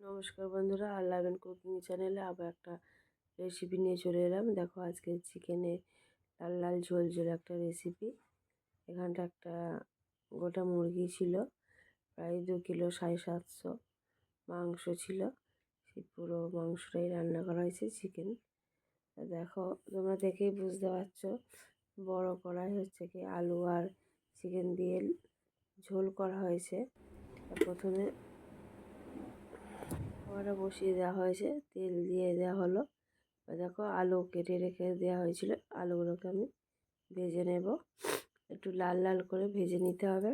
নমস্কার বন্ধুরা লাভেন কুকিং চ্যানেলে আবার একটা রেসিপি নিয়ে চলে এলাম। দেখো, আজকে চিকেনের লাল লাল ঝোল ঝোল একটা রেসিপি এখানটা একটা গোটা মুরগি ছিল, প্রায় দু কিলো, সাড়ে সাতশো মাংস ছিল। সেই পুরো মাংসটাই রান্না করা হয়েছে চিকেন দেখো, তোমরা দেখেই বুঝতে পারছ, বড় কড়াই হচ্ছে কি আলু আর চিকেন দিয়ে ঝোল করা হয়েছে। প্রথমে কড়া বসিয়ে দেওয়া হয়েছে। তেল দিয়ে দেওয়া হলো। দেখো আলু কেটে রেখে দেওয়া হয়েছিল। আলুগুলোকে আমি ভেজে নেব। একটু লাল লাল করে ভেজে নিতে হবে।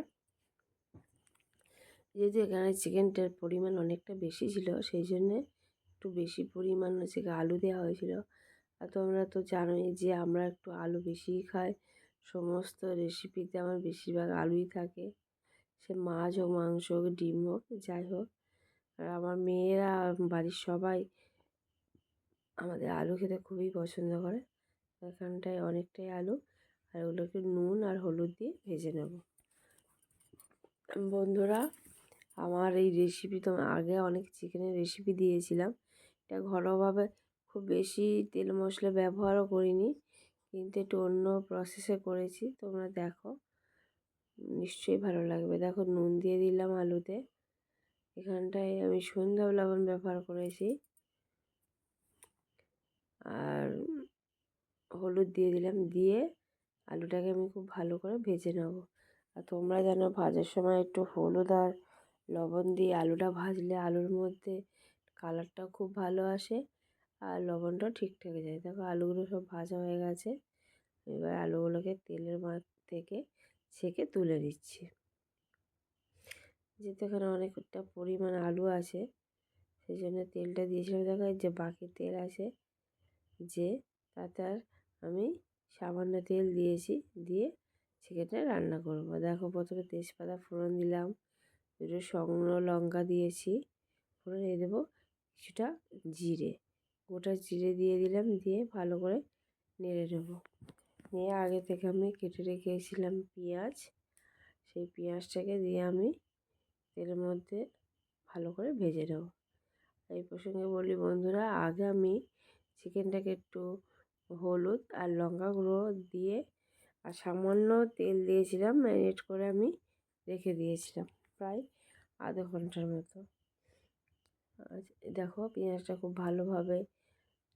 যেহেতু এখানে চিকেনটার পরিমাণ অনেকটা বেশি ছিল, সেই জন্যে একটু বেশি পরিমাণ হচ্ছে আলু দেওয়া হয়েছিল। আর তোমরা তো জানোই যে আমরা একটু আলু বেশিই খাই। সমস্ত রেসিপিতে আমার বেশিরভাগ আলুই থাকে। সে মাছ হোক, মাংস হোক, ডিম হোক, যাই হোক। আর আমার মেয়েরা, বাড়ির সবাই আমাদের আলু খেতে খুবই পছন্দ করে। এখানটায় অনেকটাই আলু। আর ওগুলোকে নুন আর হলুদ দিয়ে ভেজে নেব। বন্ধুরা, আমার এই রেসিপি তো আগে অনেক চিকেনের রেসিপি দিয়েছিলাম। এটা ঘরোয়াভাবে খুব বেশি তেল মশলা ব্যবহারও করিনি, কিন্তু একটু অন্য প্রসেসে করেছি। তোমরা দেখো। নিশ্চয়ই ভালো লাগবে। দেখো, নুন দিয়ে দিলাম আলুতে। এখানটায় আমি সন্ধ্যা লবণ ব্যবহার করেছি। আর হলুদ দিয়ে দিলাম, দিয়ে আলুটাকে আমি খুব ভালো করে ভেজে নেব। আর তোমরা জানো, ভাজার সময় একটু হলুদ আর লবণ দিয়ে আলুটা ভাজলে আলুর মধ্যে কালারটাও খুব ভালো আসে আর লবণটাও ঠিকঠাক যায়। দেখো, আলুগুলো সব ভাজা হয়ে গেছে। এবার আলুগুলোকে তেলের থেকে ছেঁকে তুলে দিচ্ছি যেহেতু এখানে অনেকটা পরিমাণ আলু আছে সেই জন্য তেলটা দিয়েছিলাম। দেখো যে বাকি তেল আছে যে তাতে আর আমি সামান্য তেল দিয়েছি, দিয়ে চিকেনটা রান্না করব। দেখো প্রথমে তেজপাতা ফোড়ন দিলাম, দুটো শুকনো লঙ্কা দিয়েছি, ফোড়ন দিয়ে দেবো কিছুটা জিরে। গোটা জিরে দিয়ে দিলাম, দিয়ে ভালো করে নেড়ে নেব। নিয়ে আগে থেকে আমি কেটে রেখেছিলাম পেঁয়াজ, সেই পেঁয়াজটাকে দিয়ে আমি তেলের মধ্যে ভালো করে ভেজে নেব। এই প্রসঙ্গে বলি, বন্ধুরা, আগে আমি চিকেনটাকে একটু হলুদ আর লঙ্কা গুঁড়ো দিয়ে আর সামান্য তেল দিয়েছিলাম, ম্যারিনেট করে আমি রেখে দিয়েছিলাম প্রায় আধা ঘণ্টার মতো। দেখো, পেঁয়াজটা খুব ভালোভাবে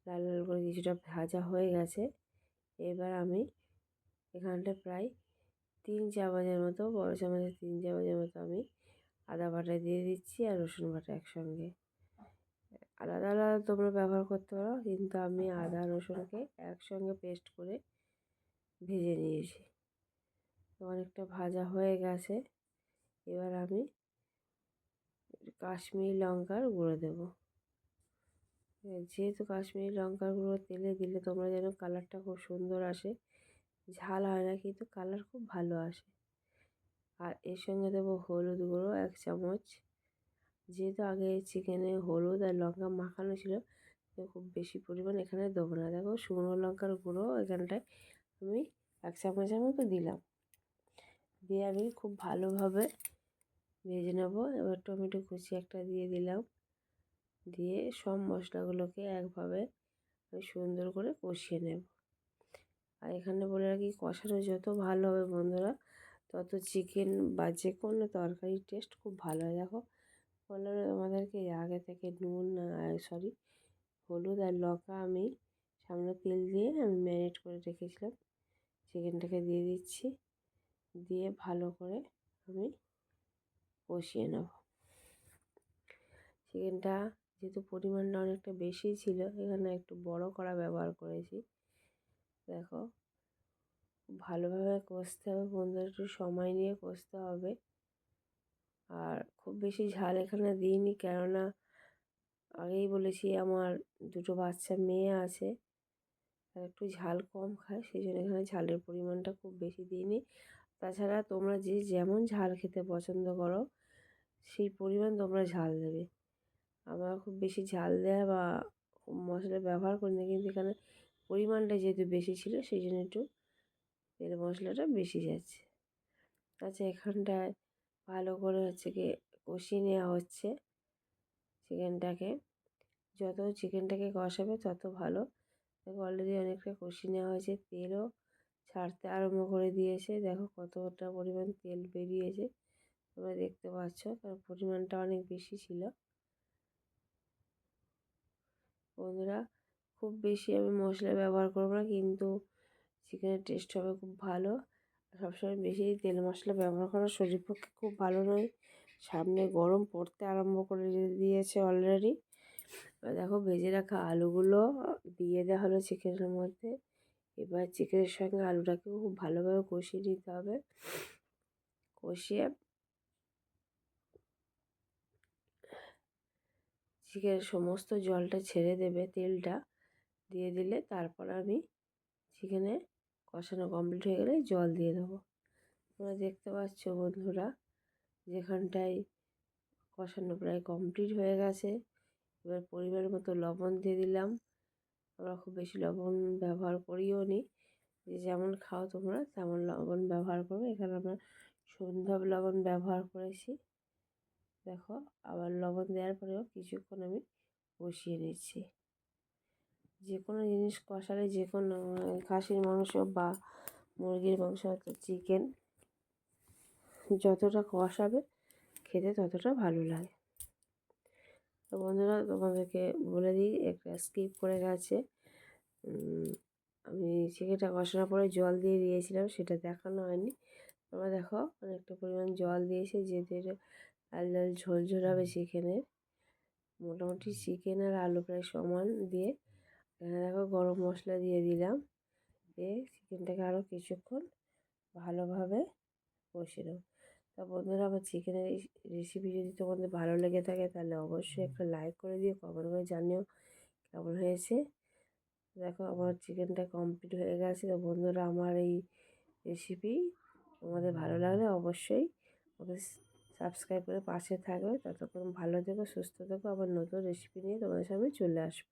লাল লাল করে কিছুটা ভাজা হয়ে গেছে। এবার আমি এখানটা প্রায় তিন চামচের মতো, বড় চামচের তিন চামচের মতো আমি আদা বাটা দিয়ে দিচ্ছি আর রসুন বাটা একসঙ্গে। আলাদা আলাদা তোমরা ব্যবহার করতে পারো, কিন্তু আমি আদা, রসুনকে একসঙ্গে পেস্ট করে ভেজে নিয়েছি। অনেকটা ভাজা হয়ে গেছে। এবার আমি কাশ্মীরি লঙ্কার গুঁড়ো দেবো। যেহেতু কাশ্মীরি লঙ্কার গুঁড়ো তেলে দিলে তোমরা যেন কালারটা খুব সুন্দর আসে। ঝাল হয় না, কিন্তু কালার খুব ভালো আসে। আর এর সঙ্গে দেবো হলুদ গুঁড়ো এক চামচ। যেহেতু আগে চিকেনে হলুদ আর লঙ্কা মাখানো ছিল খুব বেশি পরিমাণ এখানে দেবো না। দেখো শুকনো লঙ্কার গুঁড়ো এখানটায় আমি এক চামচের মতো দিলাম। দিয়ে আমি খুব ভালোভাবে ভেজে নেব। এবার টমেটো কুচি একটা দিয়ে দিলাম। দিয়ে সব মশলাগুলোকে একভাবে আমি সুন্দর করে কষিয়ে নেব। আর এখানে বলে রাখি কষানো যত ভালো হবে বন্ধুরা তত চিকেন বা যে কোনো তরকারির টেস্ট খুব ভালো। হয় দেখো বললাম আমাদেরকে আগে থেকে নুন সরি হলুদ আর লঙ্কা আমি সামনে তেল দিয়ে আমি ম্যারিনেট করে রেখেছিলাম। চিকেনটাকে দিয়ে দিচ্ছি, দিয়ে ভালো করে আমি কষিয়ে নেব। চিকেনটা যেহেতু পরিমাণটা অনেকটা বেশি ছিল, এখানে একটু বড় করা ব্যবহার করেছি। দেখো ভালোভাবে কষতে হবে, বন্ধুরা একটু সময় নিয়ে কষতে হবে। আর খুব বেশি ঝাল এখানে দিইনি, কেননা আগেই বলেছি আমার দুটো বাচ্চা মেয়ে আছে আর একটু ঝাল কম খায় সেই জন্য এখানে ঝালের পরিমাণটা খুব বেশি দিইনি। তাছাড়া তোমরা যে যেমন ঝাল খেতে পছন্দ করো, সেই পরিমাণ তোমরা ঝাল দেবে। আমরা খুব বেশি ঝাল দেওয়া বা মশলা ব্যবহার করি না কিন্তু এখানে পরিমাণটা যেহেতু বেশি ছিল সেই জন্য একটু তেল মশলাটা বেশি যাচ্ছে। আচ্ছা এখানটায় ভালো করে হচ্ছে কি কষিয়ে নেওয়া হচ্ছে চিকেনটাকে। যত চিকেনটাকে কষাবে তত ভালো। দেখো অলরেডি অনেকটা কষিয়ে নেওয়া হয়েছে। তেলও ছাড়তে আরম্ভ করে দিয়েছে। দেখো কতটা পরিমাণ তেল বেরিয়েছে। তোমরা দেখতে পাচ্ছ তার পরিমাণটা অনেক বেশি ছিল। বন্ধুরা, খুব বেশি আমি মশলা ব্যবহার করব না কিন্তু চিকেনের টেস্ট হবে খুব ভালো। সবসময় বেশি তেল মশলা ব্যবহার করা শরীর পক্ষে খুব ভালো নয়। সামনে গরম পড়তে আরম্ভ করে দিয়েছে অলরেডি দেখো ভেজে রাখা আলুগুলো দিয়ে দেওয়া হলো চিকেনের মধ্যে। এবার চিকেনের সঙ্গে আলুটাকেও খুব ভালোভাবে কষিয়ে নিতে হবে। কষিয়ে চিকেনের সমস্ত জলটা ছেড়ে দেবে তেলটা। দিয়ে দিলে তারপর আমি চিকেনে কষানো কমপ্লিট হয়ে গেলে জল দিয়ে দেবো। তোমরা দেখতে পাচ্ছ বন্ধুরা, যেখানটায় কষানো প্রায় কমপ্লিট হয়ে গেছে। এবার পরিমাণ মতো লবণ দিয়ে দিলাম। আমরা খুব বেশি লবণ ব্যবহার করিও নি। যে যেমন খাও তোমরা, তেমন লবণ ব্যবহার করো এখানে আমরা সন্ধ্যব লবণ ব্যবহার করেছি। দেখো, আবার লবণ দেওয়ার পরেও কিছুক্ষণ আমি বসিয়ে নিচ্ছি। যে কোনো জিনিস কষালে যে কোনো খাসির মাংস বা মুরগির মাংস অর্থাৎ চিকেন যতটা কষাবে খেতে ততটা ভালো লাগে। তো বন্ধুরা, তোমাদেরকে বলে দিই, একটা স্কিপ করে গেছে। আমি চিকেনটা কষানোর পরে জল দিয়ে দিয়েছিলাম, সেটা দেখানো হয়নি। তোমরা দেখো, অনেকটা পরিমাণ জল দিয়েছে, যেহেতু এটা লাল ঝোল ঝোল হবে চিকেনের মোটামুটি চিকেন আর আলু প্রায় সমান দিয়ে এখানে দেখো গরম মশলা দিয়ে দিলাম। দিয়ে চিকেনটাকে আরও কিছুক্ষণ ভালোভাবে কষে নেব। তা বন্ধুরা, আমার চিকেনের রেসিপি যদি তোমাদের ভালো লেগে থাকে, তাহলে অবশ্যই একটা লাইক করে দিও কমেন্ট করে জানিও কেমন হয়েছে। দেখো, আমার চিকেনটা কমপ্লিট হয়ে গেছে। তো বন্ধুরা, আমার এই রেসিপি তোমাদের ভালো লাগলে অবশ্যই আমাকে সাবস্ক্রাইব করে পাশে থাকবে। ততক্ষণ ভালো থেকো, সুস্থ থেকো। আবার নতুন রেসিপি নিয়ে তোমাদের সামনে চলে আসব।